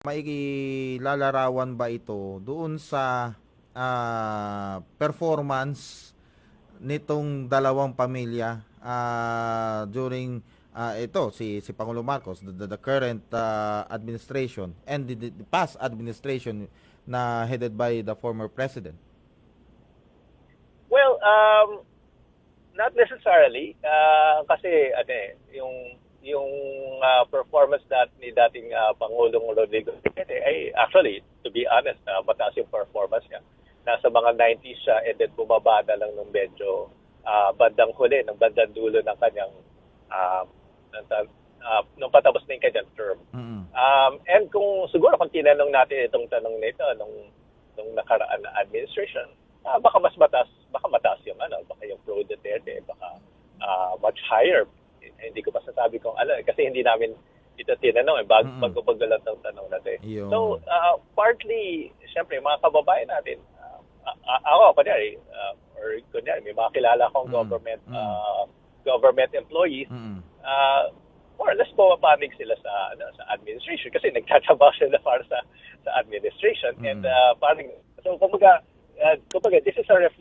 maikilalarawan ba ito doon sa ah, performance nitong dalawang pamilya? Ah, during ah, ito si si Pangulo Marcos the, the, current ah, administration and the, the past administration na headed by the former president? Well, um, not necessarily. Uh, kasi ano eh, yung yung uh, performance dat ni dating uh, Pangulong Rodrigo Duterte ay actually to be honest uh, mataas yung performance niya. Nasa mga 90s siya and then bumaba na lang nung medyo uh, bandang huli, ng bandang dulo ng kanyang ng- uh, nung patapos na yung kanyang term. Mm-mm. Um, and kung siguro kung tinanong natin itong tanong na ito nung nung nakaraan na administration, ah, baka mas mataas, baka mataas yung ano, baka yung pro Duterte, baka ah, much higher. Eh, Hindi ko pa sasabi kung ano, eh, kasi hindi namin ito tinanong eh, bag, Mm-mm. bago-bago lang ng tanong natin. Yun. So, ah, partly, siyempre, mga kababayan natin, ah, ah, ako, kunyari, ah, or kunyari, may mga kilala akong Mm. government ah, government employees, Mm-mm. uh, more or less pumapanig sila sa ano, sa administration kasi nagtatrabaho sila para sa sa administration and Mm. uh, parang so kumbaga uh, kumbaga this is a ref,